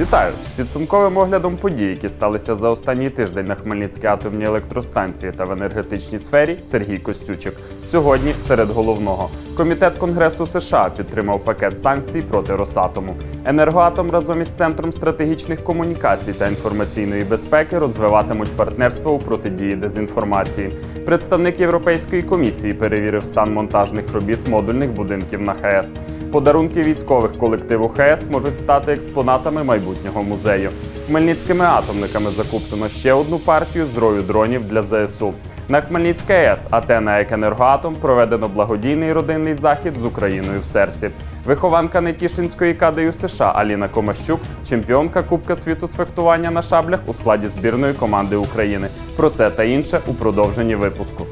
Вітаю! З підсумковим оглядом подій, які сталися за останній тиждень на Хмельницькій атомній електростанції та в енергетичній сфері Сергій Костючик. Сьогодні серед головного комітет Конгресу США підтримав пакет санкцій проти Росатому. Енергоатом разом із центром стратегічних комунікацій та інформаційної безпеки розвиватимуть партнерство у протидії дезінформації. Представник Європейської комісії перевірив стан монтажних робіт модульних будинків на ХС. Подарунки військових колективу ХС можуть стати експонатами майбутнього музею. Хмельницькими атомниками закуплено ще одну партію з рою дронів для ЗСУ. На Хмельницькій АЕС АТ на Екенергоатом проведено благодійний родинний захід з Україною в серці. Вихованка Нетішинської КДЮ США Аліна Комащук, чемпіонка Кубка світу з фехтування на шаблях у складі збірної команди України. Про це та інше у продовженні випуску.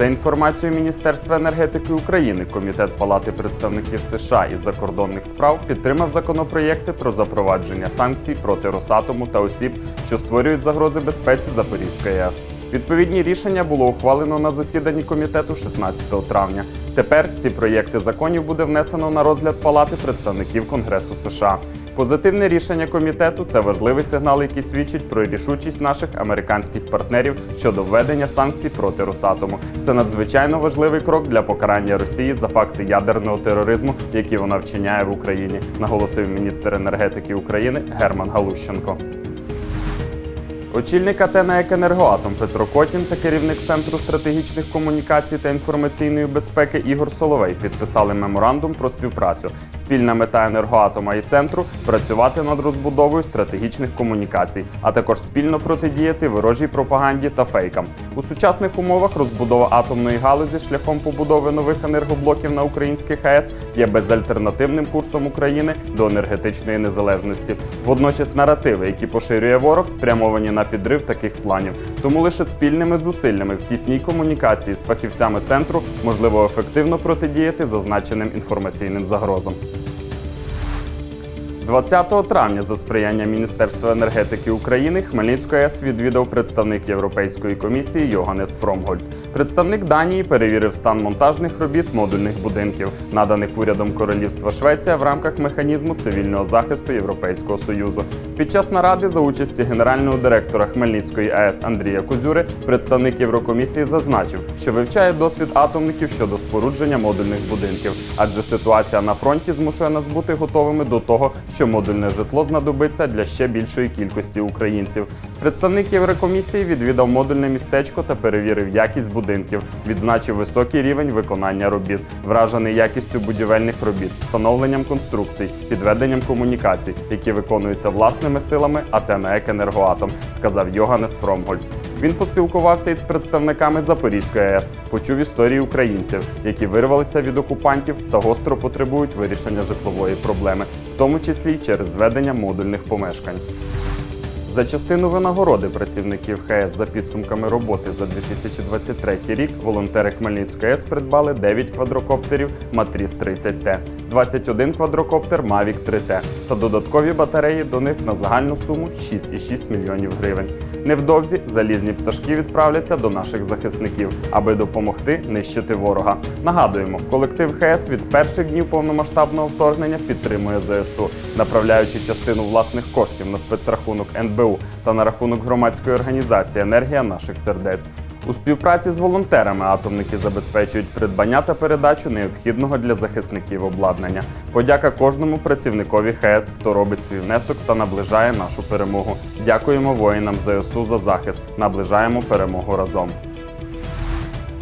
За інформацією Міністерства енергетики України, Комітет Палати представників США із закордонних справ підтримав законопроєкти про запровадження санкцій проти Росатому та осіб, що створюють загрози безпеці Запорізької АЕС. Відповідні рішення було ухвалено на засіданні комітету 16 травня. Тепер ці проєкти законів буде внесено на розгляд Палати представників Конгресу США. Позитивне рішення комітету це важливий сигнал, який свідчить про рішучість наших американських партнерів щодо введення санкцій проти Росатому. Це надзвичайно важливий крок для покарання Росії за факти ядерного тероризму, які вона вчиняє в Україні, наголосив міністр енергетики України Герман Галущенко. Очільник АТ на «Екенергоатом» Петро Котін та керівник Центру стратегічних комунікацій та інформаційної безпеки Ігор Соловей підписали меморандум про співпрацю. Спільна мета енергоатома і центру працювати над розбудовою стратегічних комунікацій, а також спільно протидіяти ворожій пропаганді та фейкам. У сучасних умовах розбудова атомної галузі шляхом побудови нових енергоблоків на українських АЕС є безальтернативним курсом України до енергетичної незалежності. Водночас наративи, які поширює ворог, спрямовані на підрив таких планів. Тому лише спільними зусиллями в тісній комунікації з фахівцями центру можливо ефективно протидіяти зазначеним інформаційним загрозам. 20 травня за сприяння Міністерства енергетики України Хмельницької АЕС відвідав представник Європейської комісії Йоганнес Фромгольд. Представник Данії перевірив стан монтажних робіт модульних будинків, наданих урядом Королівства Швеція в рамках механізму цивільного захисту Європейського союзу. Під час наради за участі генерального директора Хмельницької АЕС Андрія Кузюри представник Єврокомісії зазначив, що вивчає досвід атомників щодо спорудження модульних будинків, адже ситуація на фронті змушує нас бути готовими до того, що модульне житло знадобиться для ще більшої кількості українців. Представник Єврокомісії відвідав модульне містечко та перевірив якість будинків, відзначив високий рівень виконання робіт, вражений якістю будівельних робіт, встановленням конструкцій, підведенням комунікацій, які виконуються власними силами АТ на «Екенергоатом», сказав Йоганнес Фромгольд. Він поспілкувався із представниками Запорізької АЕС, почув історії українців, які вирвалися від окупантів та гостро потребують вирішення житлової проблеми, в тому числі й через зведення модульних помешкань. За частину винагороди працівників ХС за підсумками роботи за 2023 рік волонтери Хмельницької АЕС придбали 9 квадрокоптерів Матріс 30Т, 21 квадрокоптер Mavic 3T та додаткові батареї до них на загальну суму 6,6 мільйонів гривень. Невдовзі залізні пташки відправляться до наших захисників, аби допомогти нищити ворога. Нагадуємо, колектив ХС від перших днів повномасштабного вторгнення підтримує ЗСУ, направляючи частину власних коштів на спецрахунок НБУ та на рахунок громадської організації Енергія наших сердець. У співпраці з волонтерами атомники забезпечують придбання та передачу необхідного для захисників обладнання. Подяка кожному працівникові ХС, хто робить свій внесок та наближає нашу перемогу. Дякуємо воїнам ЗСУ за захист. Наближаємо перемогу разом.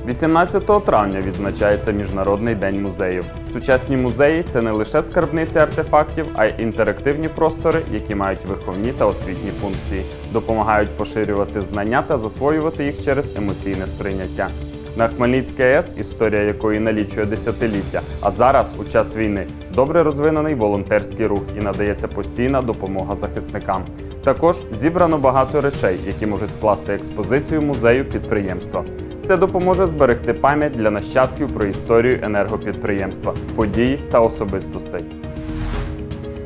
18 травня відзначається Міжнародний день музеїв. Сучасні музеї це не лише скарбниці артефактів, а й інтерактивні простори, які мають виховні та освітні функції, допомагають поширювати знання та засвоювати їх через емоційне сприйняття. На Хмельницькій АЕС, історія якої налічує десятиліття, а зараз, у час війни, добре розвинений волонтерський рух і надається постійна допомога захисникам. Також зібрано багато речей, які можуть скласти експозицію музею підприємства. Це допоможе зберегти пам'ять для нащадків про історію енергопідприємства, події та особистостей.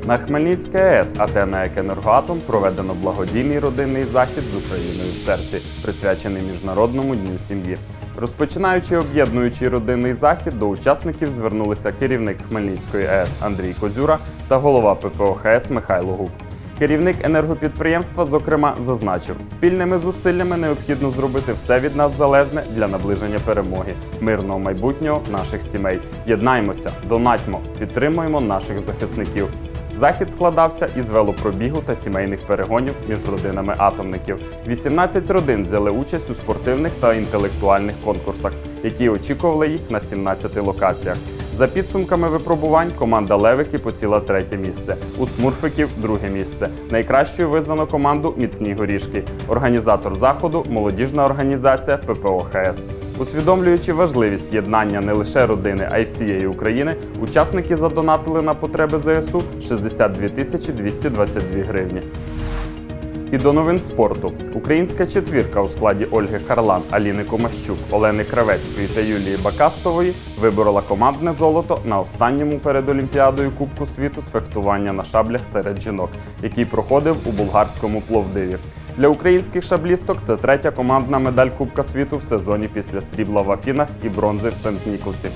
На Хмельницькій АЕС АТ на «Екенергоатом» проведено благодійний родинний захід з Україною в серці, присвячений Міжнародному дню сім'ї. Розпочинаючи об'єднуючий родинний захід, до учасників звернулися керівник Хмельницької АЕС Андрій Козюра та голова ППО ХС Михайло Гук. Керівник енергопідприємства, зокрема, зазначив, спільними зусиллями необхідно зробити все від нас залежне для наближення перемоги, мирного майбутнього наших сімей. Єднаймося, донатьмо, підтримуємо наших захисників. Захід складався із велопробігу та сімейних перегонів між родинами атомників. 18 родин взяли участь у спортивних та інтелектуальних конкурсах, які очікували їх на 17 локаціях. За підсумками випробувань команда Левики посіла третє місце. У Смурфиків друге місце. Найкращою визнано команду Міцні горішки. Організатор заходу молодіжна організація ППО ХС. Усвідомлюючи важливість єднання не лише родини, а й всієї України, учасники задонатили на потреби ЗСУ 62 тисячі 222 гривні. І до новин спорту. Українська четвірка у складі Ольги Харлан, Аліни Комащук, Олени Кравецької та Юлії Бакастової виборола командне золото на останньому перед Олімпіадою Кубку світу з фехтування на шаблях серед жінок, який проходив у болгарському Пловдиві. Для українських шаблісток це третя командна медаль Кубка світу в сезоні після срібла в Афінах і бронзи в Сент-Ніколсі.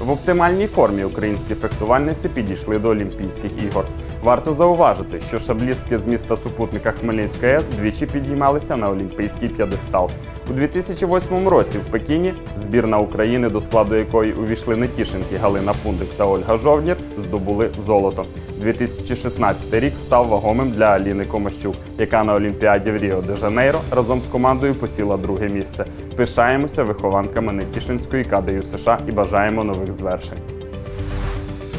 В оптимальній формі українські фехтувальниці підійшли до Олімпійських ігор. Варто зауважити, що шаблістки з міста супутника Хмельницької АЕС двічі підіймалися на олімпійський п'єдестал. У 2008 році в Пекіні збірна України, до складу якої увійшли Нетішинки Галина Фундик та Ольга Жовнір, здобули золото. 2016 рік став вагомим для Аліни Комащук, яка на Олімпіаді в Ріо де Жанейро разом з командою посіла друге місце. Пишаємося вихованками Нетішинської кадею США і бажаємо нових звершень.